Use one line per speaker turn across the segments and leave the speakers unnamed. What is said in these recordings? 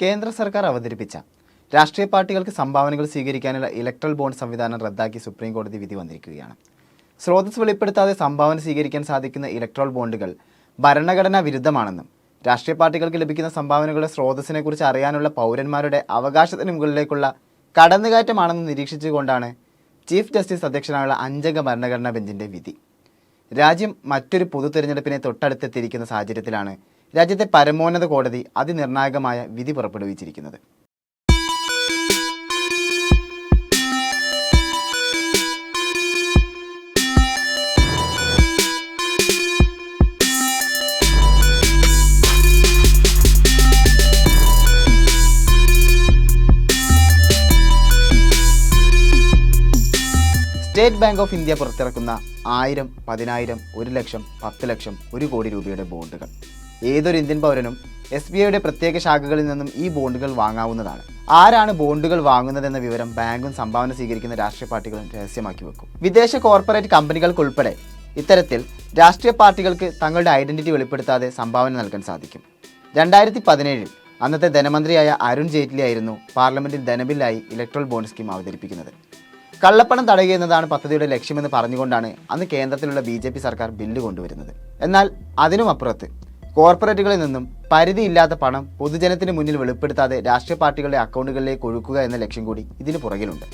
കേന്ദ്ര സർക്കാർ അവതരിപ്പിച്ച രാഷ്ട്രീയ പാർട്ടികൾക്ക് സംഭാവനകൾ സ്വീകരിക്കാനുള്ള ഇലക്ട്രൽ ബോണ്ട് സംവിധാനം റദ്ദാക്കി സുപ്രീം കോടതി വിധി വന്നിരിക്കുകയാണ്. സ്രോതസ് വെളിപ്പെടുത്താതെ സംഭാവന സ്വീകരിക്കാൻ സാധിക്കുന്ന ഇലക്ട്രോൾ ബോണ്ടുകൾ ഭരണഘടനാ വിരുദ്ധമാണെന്നും രാഷ്ട്രീയ പാർട്ടികൾക്ക് ലഭിക്കുന്ന സംഭാവനകളുടെ സ്രോതസ്സിനെ കുറിച്ച് അറിയാനുള്ള പൗരന്മാരുടെ അവകാശത്തിന് മുകളിലേക്കുള്ള കടന്നുകയറ്റമാണെന്ന് നിരീക്ഷിച്ചുകൊണ്ടാണ് ചീഫ് ജസ്റ്റിസ് അധ്യക്ഷനായുള്ള അഞ്ചംഗ ഭരണഘടനാ ബെഞ്ചിന്റെ വിധി. രാജ്യം മറ്റൊരു പൊതു തെരഞ്ഞെടുപ്പിനെ തൊട്ടടുത്തെത്തിയിരിക്കുന്ന സാഹചര്യത്തിലാണ് രാജ്യത്തെ പരമോന്നത കോടതി അതിനിർണായകമായ വിധി പുറപ്പെടുവിച്ചിരിക്കുന്നത്. സ്റ്റേറ്റ് ബാങ്ക് ഓഫ് ഇന്ത്യ പുറത്തിറക്കുന്ന ആയിരം പതിനായിരം ഒരു ലക്ഷം പത്ത് ലക്ഷം ഒരു കോടി രൂപയുടെ ബോണ്ടുകൾ. ഏതൊരു ഇന്ത്യൻ പൗരനും എസ് ബി ഐയുടെ പ്രത്യേക ശാഖകളിൽ നിന്നും ഈ ബോണ്ടുകൾ വാങ്ങാവുന്നതാണ്. ആരാണ് ബോണ്ടുകൾ വാങ്ങുന്നതെന്ന വിവരം ബാങ്കും സംഭാവന സ്വീകരിക്കുന്ന രാഷ്ട്രീയ പാർട്ടികളും രഹസ്യമാക്കി വെക്കും. വിദേശ കോർപ്പറേറ്റ് കമ്പനികൾക്കുൾപ്പെടെ ഇത്തരത്തിൽ രാഷ്ട്രീയ പാർട്ടികൾക്ക് തങ്ങളുടെ ഐഡന്റിറ്റി വെളിപ്പെടുത്താതെ സംഭാവന നൽകാൻ സാധിക്കും. രണ്ടായിരത്തി പതിനേഴിൽ അന്നത്തെ ധനമന്ത്രിയായ അരുൺ ജെയ്റ്റ്ലി ആയിരുന്നു പാർലമെന്റിൽ ധനബില്ലായി ഇലക്ട്രൽ ബോണ്ട് സ്കീം അവതരിപ്പിക്കുന്നത്. കള്ളപ്പണം തടയുക എന്നതാണ് പദ്ധതിയുടെ ലക്ഷ്യമെന്ന് പറഞ്ഞുകൊണ്ടാണ് അന്ന് കേന്ദ്രത്തിലുള്ള ബി സർക്കാർ ബില്ല് കൊണ്ടുവരുന്നത്. എന്നാൽ അതിനും അപ്പുറത്ത് കോർപ്പറേറ്റുകളിൽ നിന്നും പരിധിയില്ലാത്ത പണം പൊതുജനത്തിന് മുന്നിൽ വെളിപ്പെടുത്താതെ രാഷ്ട്രീയ പാർട്ടികളുടെ അക്കൗണ്ടുകളിലേക്ക് ഒഴുക്കുക എന്ന ലക്ഷ്യം കൂടി ഇതിന് പുറകിലുണ്ട്.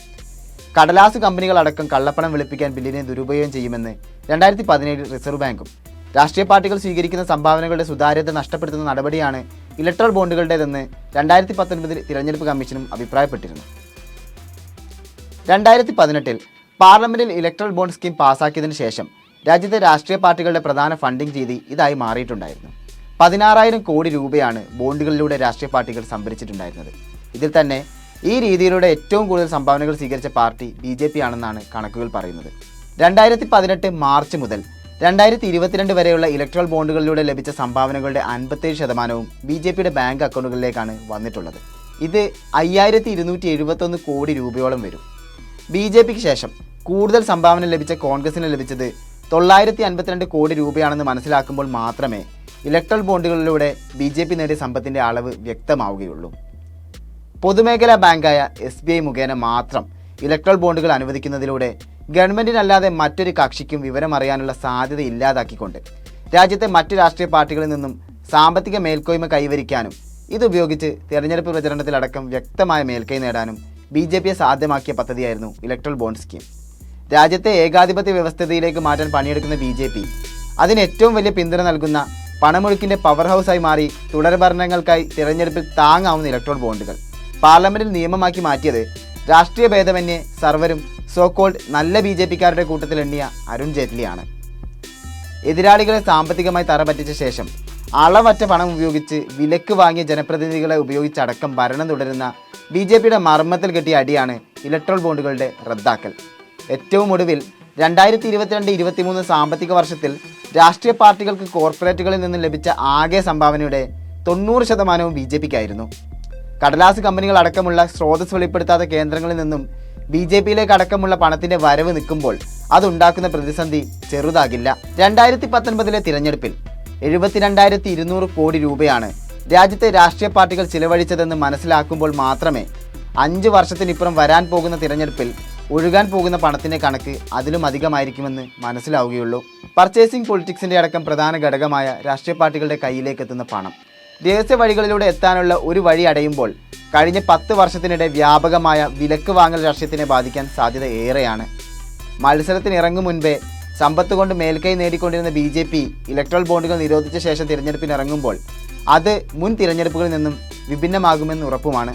കടലാസ് കമ്പനികളടക്കം കള്ളപ്പണം വെളുപ്പിക്കാൻ ബില്ലിനെ ദുരുപയോഗം ചെയ്യുമെന്ന് രണ്ടായിരത്തി പതിനേഴിൽ റിസർവ് ബാങ്കും. രാഷ്ട്രീയ പാർട്ടികൾ സ്വീകരിക്കുന്ന സംഭാവനകളുടെ സുതാര്യത നഷ്ടപ്പെടുത്തുന്ന നടപടിയാണ് ഇലക്ട്രൽ ബോണ്ടുകളുടേതെന്ന് രണ്ടായിരത്തി പത്തൊൻപതിൽ തിരഞ്ഞെടുപ്പ് കമ്മീഷനും അഭിപ്രായപ്പെട്ടിരുന്നു. രണ്ടായിരത്തി പതിനെട്ടിൽ പാർലമെന്റിൽ ഇലക്ട്രൽ ബോണ്ട് സ്കീം പാസാക്കിയതിനു ശേഷം രാജ്യത്തെ രാഷ്ട്രീയ പാർട്ടികളുടെ പ്രധാന ഫണ്ടിംഗ് രീതി ഇതായി മാറിയിട്ടുണ്ടായിരുന്നു. പതിനാറായിരം കോടി രൂപയാണ് ബോണ്ടുകളിലൂടെ രാഷ്ട്രീയ പാർട്ടികൾ സംഭരിച്ചിട്ടുണ്ടായിരുന്നത്. ഇതിൽ തന്നെ ഈ രീതിയിലൂടെ ഏറ്റവും കൂടുതൽ സംഭാവനകൾ സ്വീകരിച്ച പാർട്ടി ബി ജെ പി ആണെന്നാണ് കണക്കുകൾ പറയുന്നത്. രണ്ടായിരത്തി പതിനെട്ട് മാർച്ച് മുതൽ രണ്ടായിരത്തി ഇരുപത്തിരണ്ട് വരെയുള്ള ഇലക്ട്രൽ ബോണ്ടുകളിലൂടെ ലഭിച്ച സംഭാവനകളുടെ അൻപത്തേഴ് ശതമാനവും ബി ജെ പിയുടെ ബാങ്ക് അക്കൗണ്ടുകളിലേക്കാണ് വന്നിട്ടുള്ളത്. ഇത് അയ്യായിരത്തി ഇരുന്നൂറ്റി എഴുപത്തൊന്ന് കോടി രൂപയോളം വരും. ബി ജെ പിക്ക് ശേഷം കൂടുതൽ സംഭാവന ലഭിച്ച കോൺഗ്രസിന് ലഭിച്ചത് തൊള്ളായിരത്തി അൻപത്തിരണ്ട് കോടി രൂപയാണെന്ന് മനസ്സിലാക്കുമ്പോൾ മാത്രമേ ഇലക്ട്രൽ ബോണ്ടുകളിലൂടെ ബി ജെ പി നേടിയ സമ്പത്തിന്റെ അളവ് വ്യക്തമാവുകയുള്ളൂ. പൊതുമേഖലാ ബാങ്കായ എസ് ബി ഐ മുഖേന മാത്രം ഇലക്ട്രൽ ബോണ്ടുകൾ അനുവദിക്കുന്നതിലൂടെ ഗവൺമെന്റിനല്ലാതെ മറ്റൊരു കക്ഷിക്കും വിവരം അറിയാനുള്ള സാധ്യത ഇല്ലാതാക്കിക്കൊണ്ട് രാജ്യത്തെ മറ്റു രാഷ്ട്രീയ പാർട്ടികളിൽ നിന്നും സാമ്പത്തിക മേൽക്കോയ്മ കൈവരിക്കാനും ഇതുപയോഗിച്ച് തെരഞ്ഞെടുപ്പ് പ്രചരണത്തിലടക്കം വ്യക്തമായ മേൽക്കൈ നേടാനും ബി ജെ പിയെ സാധ്യമാക്കിയ പദ്ധതിയായിരുന്നു ഇലക്ട്രൽ ബോണ്ട് സ്കീം. രാജ്യത്തെ ഏകാധിപത്യ വ്യവസ്ഥിതിയിലേക്ക് മാറ്റാൻ പണിയെടുക്കുന്ന ബി ജെ പി. അതിന് ഏറ്റവും വലിയ പിന്തുണ നൽകുന്ന പണമൊഴുക്കിന്റെ പവർ ഹൗസായി മാറി തുടർഭരണങ്ങൾക്കായി തിരഞ്ഞെടുപ്പിൽ താങ്ങാവുന്ന ഇലക്ട്രോൺ ബോണ്ടുകൾ പാർലമെന്റിൽ നിയമമാക്കി മാറ്റിയത് രാഷ്ട്രീയ ഭേദമന്യേ സർവരും സോക്കോൾഡ് നല്ല ബി ജെ പിക്കാരുടെ കൂട്ടത്തിൽ എണ്ണിയ അരുൺ ജെയ്റ്റ്ലിയാണ്. എതിരാളികളെ സാമ്പത്തികമായി തറപറ്റിച്ച ശേഷം അളവറ്റ പണം ഉപയോഗിച്ച് വിലക്ക് വാങ്ങിയ ജനപ്രതിനിധികളെ ഉപയോഗിച്ചടക്കം ഭരണം തുടരുന്ന ബി ജെ പിയുടെ മർമ്മത്തിൽ കെട്ടിയ അടിയാണ് ഇലക്ട്രോൾ ബോണ്ടുകളുടെ റദ്ദാക്കൽ. ഏറ്റവും ഒടുവിൽ രണ്ടായിരത്തി ഇരുപത്തിരണ്ട് ഇരുപത്തിമൂന്ന് സാമ്പത്തിക വർഷത്തിൽ രാഷ്ട്രീയ പാർട്ടികൾക്ക് കോർപ്പറേറ്റുകളിൽ നിന്ന് ലഭിച്ച ആകെ സംഭാവനയുടെ തൊണ്ണൂറ് ശതമാനവും ബി ജെ പിക്കായിരുന്നു. കടലാസ് കമ്പനികൾ അടക്കമുള്ള സ്രോതസ് വെളിപ്പെടുത്താത്ത കേന്ദ്രങ്ങളിൽ നിന്നും ബി ജെ പിയിലേക്ക് അടക്കമുള്ള പണത്തിന്റെ വരവ് നിൽക്കുമ്പോൾ അതുണ്ടാക്കുന്ന പ്രതിസന്ധി ചെറുതാകില്ല. രണ്ടായിരത്തി പത്തൊൻപതിലെ തിരഞ്ഞെടുപ്പിൽ എഴുപത്തിരണ്ടായിരത്തി ഇരുന്നൂറ് കോടി രൂപയാണ് രാജ്യത്തെ രാഷ്ട്രീയ പാർട്ടികൾ ചിലവഴിച്ചതെന്ന് മനസ്സിലാക്കുമ്പോൾ മാത്രമേ അഞ്ച് വർഷത്തിനിപ്പുറം വരാൻ പോകുന്ന തിരഞ്ഞെടുപ്പിൽ ഒഴുകാൻ പോകുന്ന പണത്തിന്റെ കണക്ക് അതിലും അധികമായിരിക്കുമെന്ന് മനസ്സിലാവുകയുള്ളൂ. പർച്ചേസിംഗ് പൊളിറ്റിക്സിന്റെ അടക്കം പ്രധാന ഘടകമായ രാഷ്ട്രീയ പാർട്ടികളുടെ കയ്യിലേക്ക് എത്തുന്ന പണം. രഹസ്യ വഴികളിലൂടെ എത്താനുള്ള ഒരു വഴി അടയുമ്പോൾ കഴിഞ്ഞ പത്ത് വർഷത്തിനിടെ വ്യാപകമായ വിലക്ക് വാങ്ങൽ രാഷ്ട്രീയത്തിനെ ബാധിക്കാൻ സാധ്യത ഏറെയാണ്. മത്സരത്തിന് ഇറങ്ങും മുൻപേ സമ്പത്ത് കൊണ്ട് മേൽക്കൈ നേടിക്കൊണ്ടിരുന്ന ബി ജെ പി ഇലക്ട്രൽ ബോണ്ടുകൾ നിരോധിച്ച ശേഷം തിരഞ്ഞെടുപ്പിന് ഇറങ്ങുമ്പോൾ അത് മുൻ തിരഞ്ഞെടുപ്പുകളിൽ നിന്നും വിഭിന്നമാകുമെന്ന് ഉറപ്പുമാണ്.